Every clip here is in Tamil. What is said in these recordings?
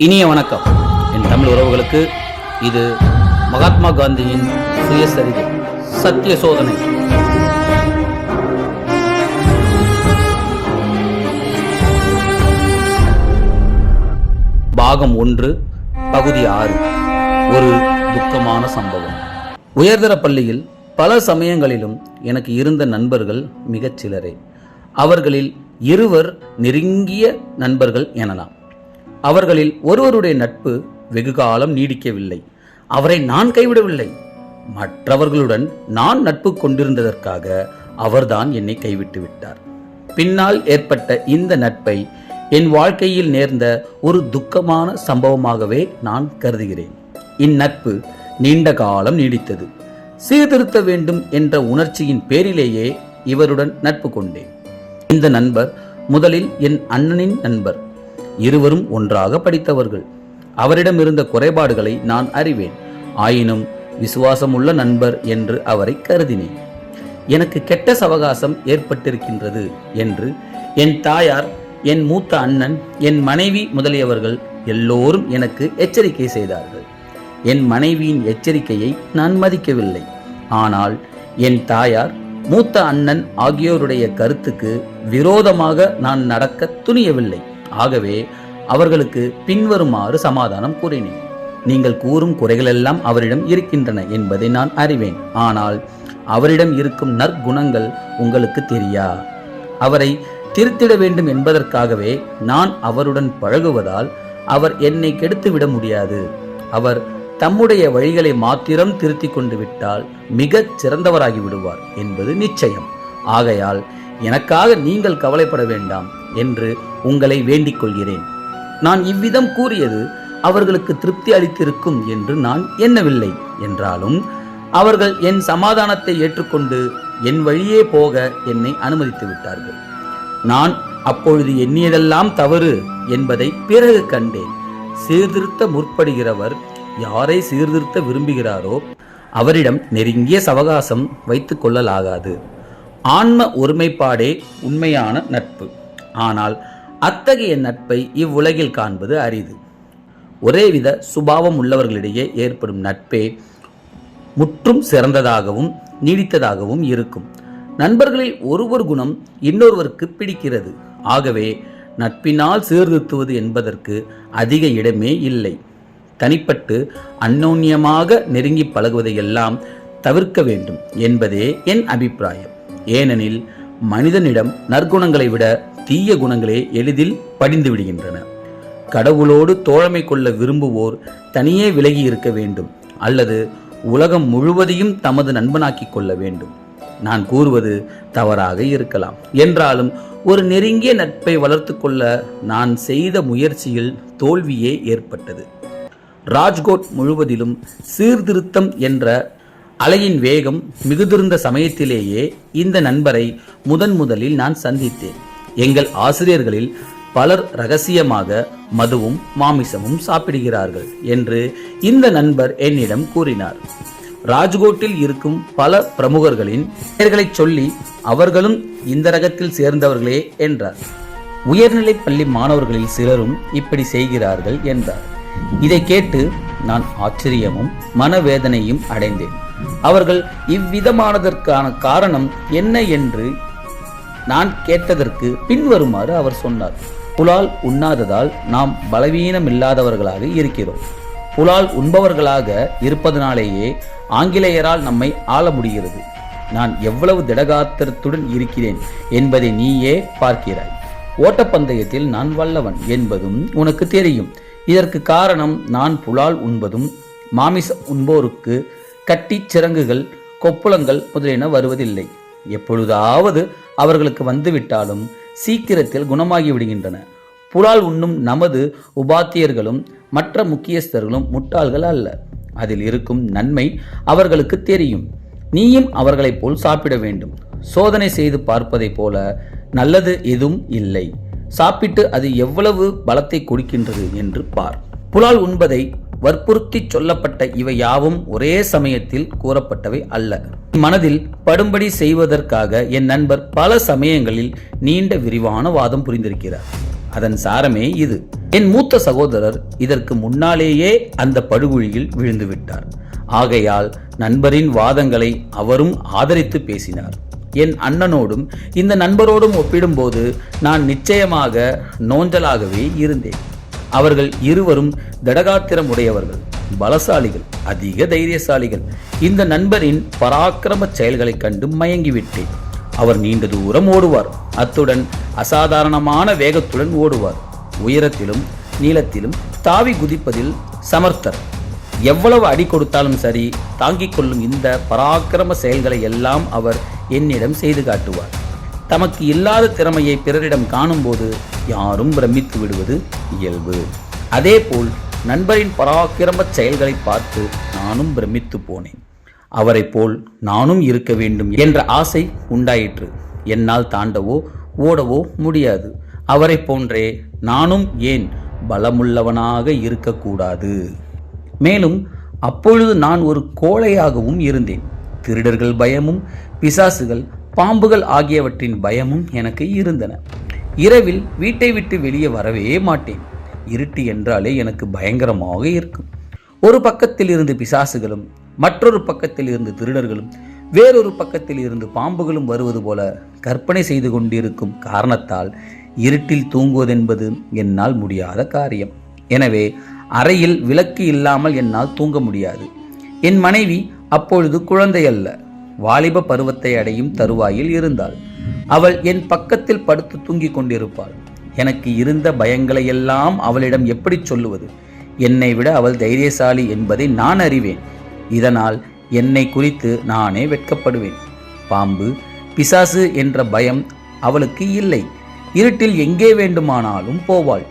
இனிய வணக்கம். என் தமிழ் உறவுகளுக்கு இது மகாத்மா காந்தியின் சுயசரிதை சத்திய சோதனை. பாகம் ஒன்று பகுதி ஆறு. ஒரு துக்கமான சம்பவம். உயர்தர பள்ளியில் பல சமயங்களிலும் எனக்கு இருந்த நண்பர்கள் மிகச் சிலரே அவர்களில் இருவர் நெருங்கிய நண்பர்கள் எனலாம். அவர்களில் ஒருவருடைய நட்பு வெகுகாலம் நீடிக்கவில்லை. அவரை நான் கைவிடவில்லை. மற்றவர்களுடன் நான் நட்பு கொண்டிருந்ததற்காக அவர்தான் என்னை கைவிட்டு விட்டார். பின்னால் ஏற்பட்ட இந்த நட்பை என் வாழ்க்கையில் நேர்ந்த ஒரு துக்கமான சம்பவமாகவே நான் கருதுகிறேன். இந்நட்பு நீண்ட காலம் நீடித்தது. சீர்திருத்த வேண்டும் என்ற உணர்ச்சியின் பேரிலேயே இவருடன் நட்பு கொண்டேன். இந்த நண்பர் முதலில் என் அண்ணனின் நண்பர். இருவரும் ஒன்றாக படித்தவர்கள். அவரிடம் இருந்த குறைபாடுகளை நான் அறிவேன். ஆயினும் விசுவாசமுள்ள நண்பர் என்று அவரை கருதினேன். எனக்கு கெட்ட சவகாசம் ஏற்பட்டிருக்கின்றது என்று என் தாயார் என் மூத்த அண்ணன் என் மனைவி முதலியவர்கள் எல்லோரும் எனக்கு எச்சரிக்கை செய்தார்கள். என் மனைவியின் எச்சரிக்கையை நான் மதிக்கவில்லை. ஆனால் என் தாயார் மூத்த அண்ணன் ஆகியோருடைய கருத்துக்கு விரோதமாக நான் நடக்க துணியவில்லை. ஆகவே அவர்களுக்கு பின்வருமாறு சமாதானம் கூறினேன். நீங்கள் கூறும் குறைகளெல்லாம் அவரிடம் இருக்கின்றன என்பதை நான் அறிவேன். ஆனால் அவரிடம் இருக்கும் நற்குணங்கள் உங்களுக்கு தெரியா? அவரை திருத்திட வேண்டும் என்பதற்காகவே நான் அவருடன் பழகுவதால் அவர் என்னை கெடுத்து விட முடியாது. அவர் தம்முடைய வழிகளை மாத்திரம் திருத்திக் கொண்டு விட்டால் மிகச் சிறந்தவராகி விடுவார் என்பது நிச்சயம். ஆகையால் எனக்காக நீங்கள் கவலைப்பட வேண்டாம். என்று உங்களை வேண்டிக் கொள்கிறேன் நான் இவ்விதம் கூறியது அவர்களுக்கு திருப்தி அளித்திருக்கும் என்று நான் எண்ணவில்லை. என்றாலும் அவர்கள் என் சமாதானத்தை ஏற்றுக்கொண்டு என் வழியே போக என்னை அனுமதித்து விட்டார்கள். நான் அப்பொழுது எண்ணியதெல்லாம் தவறு என்பதை பிறகு கண்டேன். சீர்திருத்த முற்படுகிறவர் யாரை சீர்திருத்த விரும்புகிறாரோ அவரிடம் நெருங்கிய சவகாசம் வைத்துக் கொள்ளலாகாது. ஆன்ம ஒருமைப்பாடே உண்மையான நட்பு. ஆனால் அத்தகைய நட்பை இவ்வுலகில் காண்பது அரிது. ஒரேவித சுபாவம் உள்ளவர்களிடையே ஏற்படும் நட்பே முற்றும் சிறந்ததாகவும் நீடித்ததாகவும் இருக்கும். நண்பர்களில் ஒருவர் குணம் இன்னொருவருக்கு பிடிக்கிறது. ஆகவே நட்பினால் சீர்திருத்துவது என்பதற்கு அதிக இடமே இல்லை. தனிப்பட்டு அந்நோன்யமாக நெருங்கி பழகுவதையெல்லாம் தவிர்க்க வேண்டும் என்பதே என் அபிப்பிராயம். ஏனெனில் மனிதனிடம் நற்குணங்களை விட தீய குணங்களே எளிதில் படிந்து விடுகின்றன. கடவுளோடு தோழமை கொள்ள விரும்புவோர் தனியே விலகி இருக்க வேண்டும் அல்லது உலகம் முழுவதையும் தமது நண்பனாக்கிக் கொள்ள வேண்டும். நான் கூறுவது தவறாக இருக்கலாம். என்றாலும் ஒரு நெருங்கிய நட்பை வளர்த்து கொள்ள நான் செய்த முயற்சியில் தோல்வியே ஏற்பட்டது. ராஜ்கோட் முழுவதிலும் சீர்திருத்தம் என்ற அலையின் வேகம் மிகுதிருந்த சமயத்திலேயே இந்த நண்பரை முதன் முதலில் நான் சந்தித்தேன். எங்கள் ஆசிரியர்களில் பலர் ரகசியமாக மதுவும் மாமிசமும் சாப்பிடுகிறார்கள் என்று இந்த நண்பர் என்னிடம் கூறினார். ராஜ்கோட்டில் இருக்கும் பல பிரமுகர்களின் பெயர்களைச் சொல்லி அவர்களும் இந்த ரகத்தில் சேர்ந்தவர்களே என்றார். உயர்நிலை பள்ளி மாணவர்களில் சிலரும் இப்படி செய்கிறார்கள் என்றார். இதை கேட்டு நான் ஆச்சரியமும் மனவேதனையும் அடைந்தேன். அவர்கள் இவ்விதமானதற்கான காரணம் என்ன என்று நான் கேட்டதற்கு பின்வருமாறு அவர் சொன்னார். புலால் உண்ணாததால் நாம் பலவீனமில்லாதவர்களாக இருக்கிறோம். புலால் உண்பவர்களாக இருப்பதனாலேயே ஆங்கிலேயரால் நம்மை ஆள முடிகிறது. நான் எவ்வளவு திடகாத்திரத்துடன் இருக்கிறேன் என்பதை நீயே பார்க்கிறாய். ஓட்டப்பந்தயத்தில் நான் வல்லவன் என்பதும் உனக்கு தெரியும். இதற்கு காரணம் நான் புலால் உண்பதும் மாமிசம் உண்போருக்கு கட்டிச் சிறங்குகள் கொப்புளங்கள் முதலியன வருவதில்லை. எப்பொழுதாவது அவர்களுக்கு வந்துவிட்டாலும் சீக்கிரத்தில் குணமாகி விடுகின்றன. புலால் உண்ணும் நமது உபாத்தியர்களும் மற்ற முக்கியஸ்தர்களும் முட்டாள்கள் அல்ல. அதில் இருக்கும் நன்மை அவர்களுக்கு தெரியும். நீயும் அவர்களைப் போல் சாப்பிட வேண்டும். சோதனை செய்து பார்ப்பதைப் போல நல்லது எதுவும் இல்லை. சாப்பிட்டு அது எவ்வளவு பலத்தை கொடுக்கின்றது என்று பார். புலால் உண்பதை வற்புறுத்தி சொல்லப்பட்ட இவை யாவும் ஒரே சமயத்தில் கூறப்பட்டவை அல்ல. மனதில் படும்படி செய்வதற்காக என் நண்பர் பல சமயங்களில் நீண்ட விரிவான வாதம் புரிந்திருக்கிறார். அதன் சாரமே இது. என் மூத்த சகோதரர் இதற்கு முன்னாலேயே அந்த படுகுழியில் விழுந்து விட்டார் ஆகையால் நண்பரின் வாதங்களை அவரும் ஆதரித்து பேசினார். என் அண்ணனோடும் இந்த நண்பரோடும் ஒப்பிடும்போது நான் நிச்சயமாக நோஞ்சலாகவே இருந்தேன். அவர்கள் இருவரும் திடகாத்திரம் உடையவர்கள் பலசாலிகள் அதிக தைரியசாலிகள். இந்த நண்பரின் பராக்கிரம செயல்களைக் கண்டு மயங்கிவிட்டேன். அவர் நீண்ட தூரம் ஓடுவார். அத்துடன் அசாதாரணமான வேகத்துடன் ஓடுவார். உயரத்திலும் நீளத்திலும் தாவி குதிப்பதில் சமர்த்தர். எவ்வளவு அடி கொடுத்தாலும் சரி தாங்கிக் கொள்ளும் இந்த பராக்கிரம செயல்களை எல்லாம் அவர் என்னிடம் செய்து காட்டுவார். தமக்கு இல்லாத திறமையை பிறரிடம் காணும்போது யாரும் பிரமித்து விடுவது இயல்பு. அதேபோல் நண்பரின் பராக்கிரம செயல்களை பார்த்து நானும் பிரமித்து போனேன். அவரைப் போல் நானும் இருக்க வேண்டும் என்ற ஆசை உண்டாயிற்று. என்னால் தாண்டவோ ஓடவோ முடியாது. அவரைப் போன்றே நானும் ஏன் பலமுள்ளவனாக இருக்கக்கூடாது? மேலும் அப்பொழுது நான் ஒரு கோழையாகவும் இருந்தேன். திருடர்கள் பயமும் பிசாசுகள் பாம்புகள் ஆகியவற்றின் பயமும் எனக்கு இருந்தன. இரவில் வீட்டை விட்டு வெளியே வரவே மாட்டேன். இருட்டு என்றாலே எனக்கு பயங்கரமாக இருக்கும். ஒரு பக்கத்தில் இருந்து பிசாசுகளும் மற்றொரு பக்கத்தில் இருந்து திருடர்களும் வேறொரு பக்கத்தில் இருந்து பாம்புகளும் வருவது போல கற்பனை செய்து கொண்டிருக்கும் காரணத்தால் இருட்டில் தூங்குவதென்பது என்னால் முடியாத காரியம். எனவே அறையில் விளக்கு இல்லாமல் என்னால் தூங்க முடியாது. என் மனைவி அப்பொழுது குழந்தை அல்ல வாலிப பருவத்தை அடையும் தருவாயில் இருந்தாள். அவள் என் பக்கத்தில் படுத்து தூங்கிக் கொண்டிருப்பாள். எனக்கு இருந்த பயங்களையெல்லாம் அவளிடம் எப்படி சொல்லுவது? என்னை விட அவள் தைரியசாலி என்பதை நான் அறிவேன். இதனால் என்னை குறித்து நானே வெட்கப்படுவேன். பாம்பு பிசாசு என்ற பயம் அவளுக்கு இல்லை. இருட்டில் எங்கே வேண்டுமானாலும் போவாள்.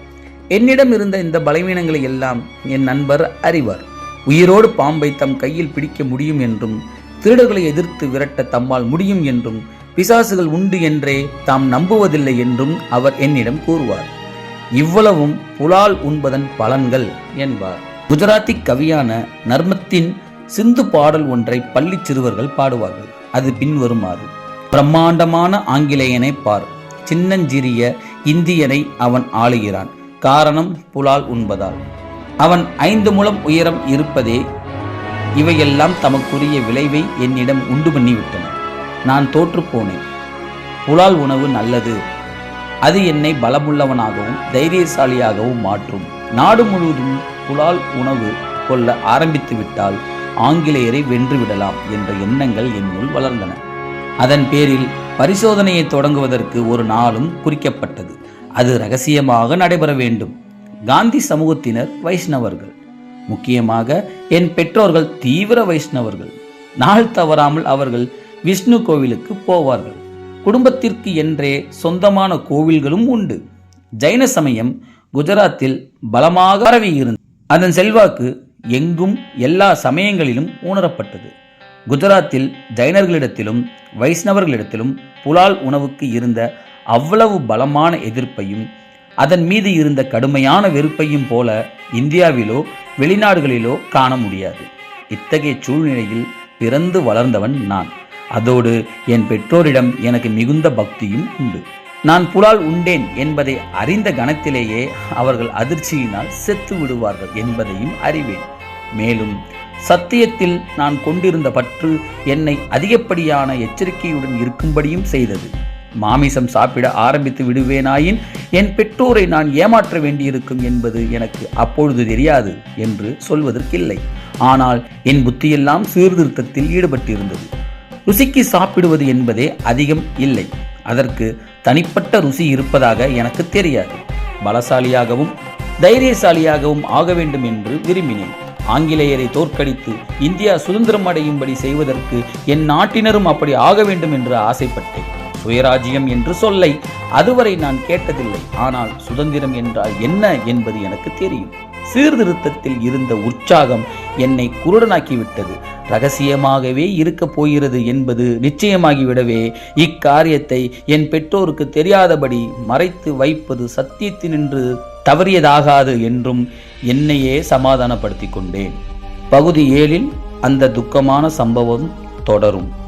என்னிடம் இருந்த இந்த பலவீனங்களை எல்லாம் என் நண்பர் அறிவார். உயிரோடு பாம்பை தம் கையில் பிடிக்க முடியும் என்றும் திருடர்களை எதிர்த்து விரட்ட தம்மால் முடியும் என்றும் பிசாசுகள் உண்டு என்றே தாம் நம்புவதில்லை என்றும் அவர் என்னிடம் கூறுவார். இவ்வளவும் புலால் உண்பதன் பலன்கள் என்பார். குஜராத்தி கவியான நர்மத்தின் சிந்து பாடல் ஒன்றை பள்ளி சிறுவர்கள் பாடுவார்கள். அது பின்வருமாறு பிரம்மாண்டமான ஆங்கிலேயனை பார் சின்னஞ்சிறிய இந்தியனை அவன் ஆளுகிறான் காரணம் புலால் உண்பதால். அவன் ஐந்து முழம் உயரம் இருப்பதே இவையெல்லாம் தமக்குரிய விளைவை என்னிடம் உண்டு பண்ணிவிட்டன. நான் தோற்றுப்போனேன் புலால் உணவு நல்லது. அது என்னை பலமுள்ளவனாகவும் தைரியசாலியாகவும் மாற்றும். நாடு முழுவதும் புலால் உணவு கொள்ள ஆரம்பித்து விட்டால் ஆங்கிலேயரை வென்றுவிடலாம் என்ற எண்ணங்கள் என்னுள் வளர்ந்தன. அதன் பேரில் பரிசோதனையை தொடங்குவதற்கு ஒரு நாளும் குறிக்கப்பட்டது. அது ரகசியமாக நடைபெற வேண்டும். காந்தி சமூகத்தினர் வைஷ்ணவர்கள். முக்கியமாக என் பெற்றோர்கள் தீவிர வைஷ்ணவர்கள். நாள் தவறாமல் அவர்கள் விஷ்ணு கோவிலுக்கு போவார்கள். குடும்பத்திற்கு என்றே சொந்தமான கோவில்களும் உண்டு. ஜைன சமயம் குஜராத்தில் பலமாக பரவியிருந்தது அதன் செல்வாக்கு எங்கும் எல்லா சமயங்களிலும் உணரப்பட்டது. குஜராத்தில் ஜைனர்களிடத்திலும் வைஷ்ணவர்களிடத்திலும் புலால் உணவுக்கு இருந்த அவ்வளவு பலமான எதிர்ப்பையும் அதன் மீது இருந்த கடுமையான வெறுப்பையும் போல இந்தியாவிலோ வெளிநாடுகளிலோ காண முடியாது. இத்தகைய சூழ்நிலையில் பிறந்து வளர்ந்தவன் நான். அதோடு என் பெற்றோரிடம் எனக்கு மிகுந்த பக்தியும் உண்டு. நான் புலால் உண்டேன் என்பதை அறிந்த கணத்திலேயே அவர்கள் அதிர்ச்சியினால் செத்து விடுவார்கள் என்பதையும் அறிவேன். மேலும் சத்தியத்தில் நான் கொண்டிருந்த பற்று என்னை அதிகப்படியான எச்சரிக்கையுடன் இருக்கும்படியும் செய்தது. மாமிசம் சாப்பிட ஆரம்பித்து விடுவேனாயின் என் பெற்றோரை நான் ஏமாற்ற வேண்டியிருக்கும் என்பது எனக்கு அப்பொழுது தெரியாது என்று சொல்வதற்கில்லை. ஆனால் என் புத்தியெல்லாம் சீர்திருத்தத்தில் ஈடுபட்டிருந்தது. ருசிக்கு சாப்பிடுவது என்பதே அதிகம் இல்லை. அதற்கு தனிப்பட்ட ருசி இருப்பதாக எனக்கு தெரியாது. பலசாலியாகவும் தைரியசாலியாகவும் ஆக வேண்டும் என்று விரும்பினேன். ஆங்கிலேயரை தோற்கடித்து இந்தியா சுதந்திரம் அடையும்படி செய்வதற்கு என் நாட்டினரும் அப்படி ஆக வேண்டும் என்று ஆசைப்பட்டேன். சுயராஜ்யம் என்று சொல்லை. அதுவரை நான் கேட்டதில்லை. ஆனால் சுதந்திரம் என்றால் என்ன என்பது எனக்கு தெரியும். சீர்திருத்தத்தில் இருந்த உற்சாகம் என்னை குருடனாக்கிவிட்டது. ரகசியமாகவே இருக்கப் போகிறது என்பது நிச்சயமாகிவிடவே. இக்காரியத்தை என் பெற்றோருக்கு தெரியாதபடி மறைத்து வைப்பது சத்தியத்தினின்று தவறியதாகாது என்றும் என்னையே சமாதானப்படுத்தி கொண்டேன். பகுதி ஏழில் அந்த துக்கமான சம்பவம் தொடரும்.